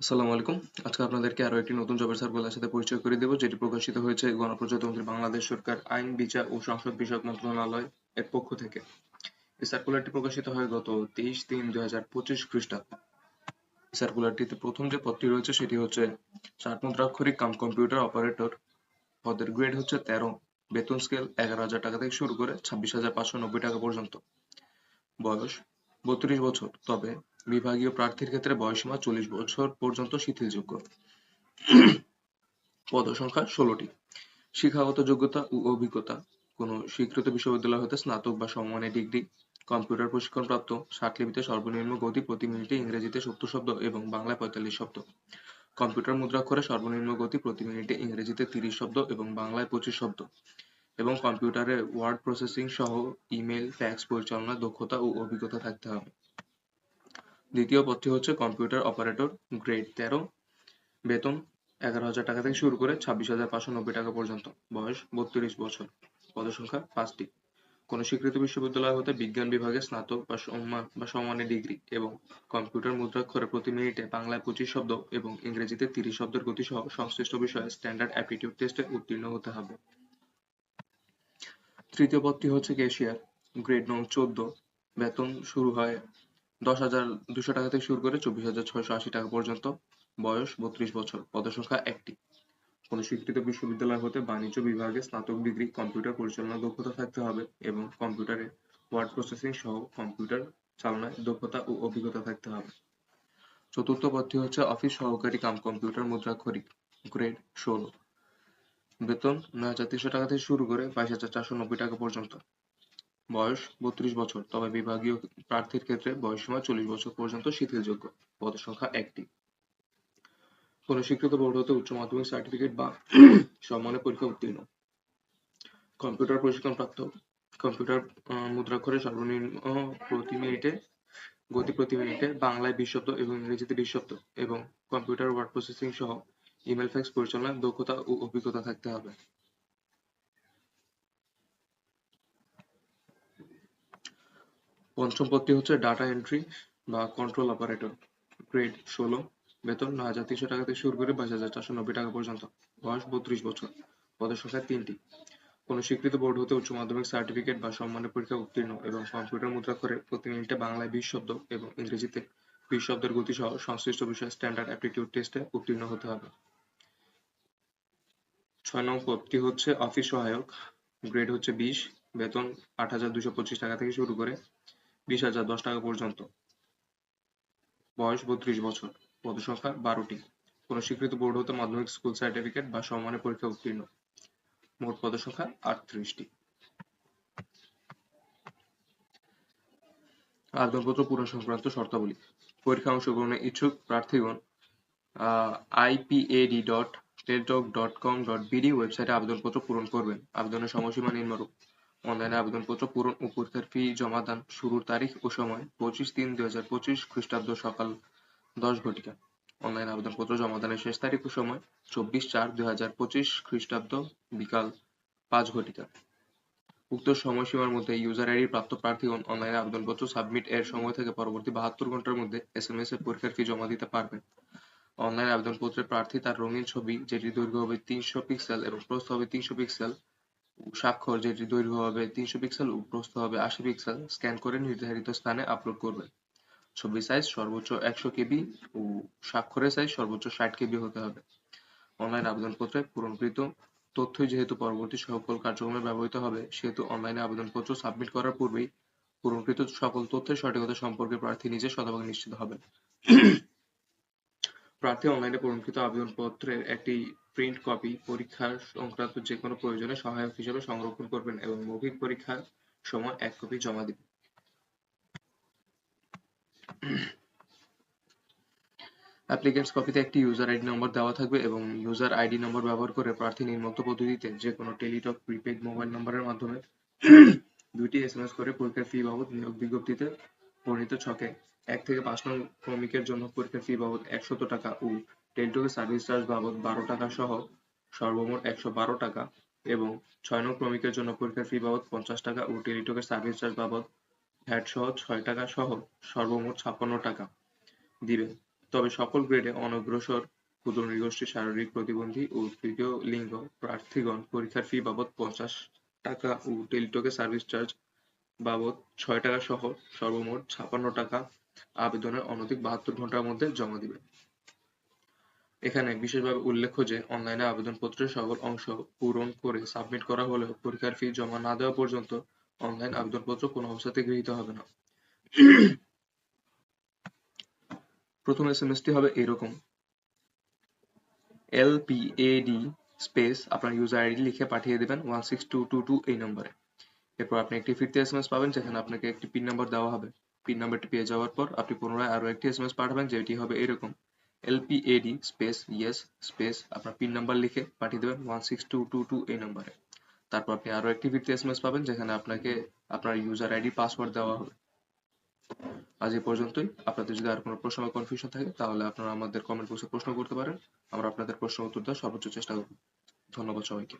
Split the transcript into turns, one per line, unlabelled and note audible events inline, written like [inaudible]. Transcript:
আসসালামু আলাইকুম। আজকে আপনাদেরকে আরও একটি নতুন জবের সার্কুলার সাথে পরিচয় করে দেব, যেটি প্রকাশিত হয়েছে গণপ্রজাতন্ত্রী বাংলাদেশ সরকার আইন, বিচার ও সংসদ বিষয়ক মন্ত্রণালয় এর পক্ষ থেকে। এই সার্কুলারটি প্রকাশিত হয় গত তেইশ তিন দুই হাজার পঁচিশ খ্রিস্টাব্দে। সার্কুলারটিতে প্রথম যে পদটি রয়েছে, সেটি হচ্ছে ষাট মুদ্রাক্ষরিক কাম কম্পিউটার অপারেটর পদের গ্রেড হচ্ছে তেরো, বেতন স্কেল এগারো হাজার টাকা থেকে শুরু করে ছাব্বিশ হাজার পাঁচশো নব্বই টাকা পর্যন্ত। বয়স বত্রিশ বছর, তবে বিভাগীয় প্রার্থীর ক্ষেত্রে বয়সীমা চল্লিশ বছর পর্যন্ত শিথিলযোগ্য। পদসংখ্যা ষোলোটি। শিক্ষাগত যোগ্যতা ও অভিজ্ঞতা। কোনো স্বীকৃত বিশ্ববিদ্যালয় হতে স্নাতক বা সমমানের ডিগ্রি। কম্পিউটার প্রশিক্ষণপ্রাপ্ত। লিপিতে সর্বনিম্ন গতি প্রতি মিনিটে ইংরেজিতে সত্তর শব্দ এবং বাংলায় পঁয়তাল্লিশ শব্দ। কম্পিউটার মুদ্রাক্ষরে সর্বনিম্ন গতি প্রতি মিনিটে ইংরেজিতে তিরিশ শব্দ এবং বাংলায় পঁচিশ শব্দ। এবং কম্পিউটারে ওয়ার্ড প্রসেসিং সহ ইমেল, ফ্যাক্স পরিচালনার দক্ষতা ও অভিজ্ঞতা থাকতে হবে। দ্বিতীয় পদটি হচ্ছে কম্পিউটার অপারেটর গ্রেড তেরো, বেতন এগারো হাজার টাকা থেকে শুরু করে ছাব্বিশ হাজার পাঁচশো নব্বই টাকা পর্যন্ত। বয়স বত্রিশ বছর। পদসংখ্যা পাঁচটি। কোনো স্বীকৃত বিশ্ববিদ্যালয় হতে বিজ্ঞান বিভাগে স্নাতক বা সম্মান বা সমানের ডিগ্রি এবং কম্পিউটার মুদ্রাক্ষরে প্রতি মিনিটে বাংলায় পঁচিশ শব্দ এবং ইংরেজিতে তিরিশ শব্দের গতি সহ সংশ্লিষ্ট বিষয়ে স্ট্যান্ডার্ড অ্যাপটিটিউড টেস্টে উত্তীর্ণ হতে হবে। তৃতীয় পদটি হচ্ছে ক্যাশিয়ার, গ্রেড নং চোদ্দ, বেতন শুরু হয় দশ হাজার দুশো টাকা থেকে শুরু করে চব্বিশ হাজার ছয়শো আশি টাকা পর্যন্ত বয়স, বত্রিশ বছর। পদসংখ্যা একটি। কোনো স্বীকৃত বিশ্ববিদ্যালয় হতে বাণিজ্য বিভাগে স্নাতক ডিগ্রি, কম্পিউটার পরিচালনা দক্ষতা থাকতে হবে এবং কম্পিউটারে ওয়ার্ড প্রসেসিং সহ কম্পিউটার চালনায় দক্ষতা ও অভিজ্ঞতা থাকতে হবে। চতুর্থ পদটি হচ্ছে অফিস সহকারী কাম কম্পিউটার মুদ্রাক্ষরিক গ্রেড ষোলো। বেতন নয় হাজার তিনশো টাকা থেকে শুরু করে বাইশ হাজার চারশো নব্বই টাকা পর্যন্ত। বয়স বত্রিশ বছর, তবে বিভাগীয় প্রার্থীর ক্ষেত্রে বয়সসীমা চল্লিশ বছর পর্যন্ত শিথিলযোগ্য। পদ সংখ্যা একটি। কোন স্বীকৃত বোর্ড হতে উচ্চ মাধ্যমিক সার্টিফিকেট বা [clears throat] সম্মানের পরীক্ষা উত্তীর্ণ। কম্পিউটার প্রশিক্ষণ প্রাপ্ত। কম্পিউটার মুদ্রাক্ষরে সর্বনিম্ন প্রতি মিনিটে, গতি প্রতি মিনিটে বাংলায় বিশ শব্দ এবং ইংরেজিতে বিশ শব্দ এবং কম্পিউটার ওয়ার্ড প্রসেসিং সহ ইমেল, ফ্যাক্স পরিচালনায় দক্ষতা ও অভিজ্ঞতা থাকতে হবে। পঞ্চম পদটি হচ্ছে ডাটা এন্ট্রি বা কন্ট্রোল অপারেটর গ্রেড ষোলো, বেতন নয় হাজার তিনশো টাকা থেকে শুরু করে বাইশ হাজার চারশো নব্বই টাকা পর্যন্ত। বয়স বত্রিশ বছর, পদের সংখ্যা তিনটি। কোনো স্বীকৃত বোর্ড হতে উচ্চ মাধ্যমিক সার্টিফিকেট বা সম্মানের পরীক্ষা উত্তীর্ণ এবং কম্পিউটার মুদ্রা করে প্রতি মিনিটে বাংলায় বিশ শব্দ এবং ইংরেজিতে বিশ শব্দের গতি সহ সংশ্লিষ্ট বিষয়ে স্ট্যান্ডার্ড অ্যাপটিটিউড টেস্টে উত্তীর্ণ হতে হবে। ছয় নং পদটি হচ্ছে অফিস সহায়ক গ্রেড হচ্ছে বিশ, বেতন আট হাজার দুশো পঁচিশ টাকা থেকে শুরু করে বিশ হাজার দশ টাকা পর্যন্ত। বয়স বত্রিশ বছর। পদসংখ্যা বারোটি। কোন স্বীকৃত বোর্ড হতে মাধ্যমিক স্কুল সার্টিফিকেট বা সম্মানের পরীক্ষা উত্তীর্ণ। মোট পদসংখ্যা আটত্রিশটি। আবেদনপত্র পূরণ সংক্রান্ত শর্তাবলী। পরীক্ষা অংশগ্রহণের ইচ্ছুক প্রার্থীগণ IPAD dot Teletalk dot com dot BD ওয়েবসাইটে আবেদনপত্র পূরণ করবেন। আবেদনের সময়সীমা নিম্নরূপ। অনলাইনে আবেদনপত্র পূরণ ও পরীক্ষার ফি জমা দান শুরুর তারিখ ও সময় পঁচিশ তিন দুই হাজার পঁচিশ খ্রিস্টাব্দ সকাল দশ ঘটিকা। অনলাইন আবেদনপত্র জমা দানের শেষ তারিখ ও সময় চব্বিশ চার দুই হাজার পঁচিশ খ্রিস্টাব্দ বিকাল পাঁচ ঘটিকা। উক্ত সময়সীমার মধ্যে ইউজার আইডি প্রাপ্ত প্রার্থীগণ অনলাইনে আবেদনপত্র সাবমিট এর সময় থেকে পরবর্তী বাহাত্তর ঘণ্টার মধ্যে এস এম এস এর পরীক্ষার ফি জমা দিতে পারবেন অনলাইন আবেদনপত্রে প্রার্থী তার রঙিন ছবি, যেটি দৈর্ঘ্য হবে তিনশো পিক্সেল এবং প্রস্থ হবে তিনশো পিক্সেল স্বাক্ষর, যেটি দৈর্ঘ্য হবে তিনশো পিক্সেল ও প্রস্থ হবে আশি পিক্সেল স্ক্যান করে নির্ধারিত স্থানে আপলোড করবেন ছবি সাইজ সর্বোচ্চ একশো কেবি ও স্বাক্ষরের সাইজ সর্বোচ্চ ষাট কেবি হতে হবে। অনলাইন আবেদনপত্রে পূরণকৃত তথ্যই যেহেতু পরবর্তী সকল কার্যক্রমে ব্যবহৃত হবে, সেহেতু অনলাইনে আবেদনপত্র সাবমিট করার পূর্বেই পূরণকৃত সকল তথ্যের সঠিকতা সম্পর্কে প্রার্থী নিজে শতভাগ নিশ্চিত হবেন। প্রার্থী অনলাইনে পূরণকৃত আবেদনপত্রের একটি প্রিন্ট কপি পরীক্ষা সংক্রান্ত যে কোনো প্রয়োজনে সহায়ক হিসেবে সংরক্ষণ করবেন এবং মৌখিক পরীক্ষার সময় এক কপি জমা দিবেন। অ্যাপ্লিকেন্টস কপিতে একটি ইউজার আইডি নম্বর দেওয়া থাকবে এবং ইউজার আইডি নম্বর ব্যবহার করে প্রার্থী নিম্নোক্ত পদ্ধতিতে যে কোনো টেলিটক প্রিপেড মোবাইল নম্বরের মাধ্যমে দুইটি এসএমএস করে পরীক্ষার ফি বাবদ নিয়োগ বিজ্ঞপ্তিতে বর্ণিত ছকে এক থেকে পাঁচ নং ক্রমিকের জন্য পরীক্ষার ফি বাবদ একশত টাকা ও টেলিটকের সার্ভিস চার্জ বাবদ বারো টাকা সহ সর্বমোট একশো বারো টাকা এবং ছয় নং ক্রমিকের জন্য পরীক্ষার ফি বাবদ পঞ্চাশ টাকা ও টেলিটকের সার্ভিস চার্জ বাবদ ভ্যাট সহ ছয় টাকা সহ সর্বমোট ছাপ্পান্ন টাকা দিবে তবে সকল গ্রেডে অনগ্রসর ক্ষুদ্র নৃগোষ্ঠী, শারীরিক প্রতিবন্ধী ও তৃতীয় লিঙ্গ প্রার্থীগণ পরীক্ষার ফি বাবদ পঞ্চাশ টাকা ও টেলিটকের সার্ভিস চার্জ বাবদ ছয় টাকা সহ সর্বমোট ছাপান্ন টাকা আবেদনের অনধিক বাহাত্তর ঘণ্টার মধ্যে জমা দিবেন। এখানে বিশেষভাবে উল্লেখ্য যে, অনলাইনে আবেদনপত্রের সকল অংশ পূরণ করে সাবমিট করা হলেও পরীক্ষার ফি জমা না দেওয়া পর্যন্ত অনলাইন আবেদনপত্র কোনো অবস্থাতেই গৃহীত হবে না। প্রথম এসএমএসটি হবে এরকম। এলপিএডি স্পেস আপনার ইউজার আইডি লিখে পাঠিয়ে দেবেন one six two two two এই নম্বরে। এরপর আপনি একটি ফিরতি এসএমএস পাবেন, যেখানে আপনাকে একটি পিন নাম্বার দেওয়া হবে। পিন নাম্বারটি পেয়ে যাওয়ার পর আপনি পুনরায় আরও একটি এসএমএস পাঠাবেন, যেটি হবে এরকম। এলপিএডি স্পেস ইয়েস স্পেস আপনার পিন নাম্বার লিখে পাঠিয়ে দেবেন one six two two two এই নাম্বারে তারপর আপনি আরও একটি ভিত্তি এস পাবেন, যেখানে আপনাকে আপনার ইউজার আইডি পাসওয়ার্ড দেওয়া হবে। আজ এই পর্যন্তই। আপনাদের যদি আর কোনো প্রশ্ন বা কনফিউশন থাকে, তাহলে আপনারা আমাদের কমেন্ট বক্সে প্রশ্ন করতে পারেন। আমরা আপনাদের প্রশ্ন উত্তর দেওয়ার সর্বোচ্চ চেষ্টা করব। ধন্যবাদ সবাইকে।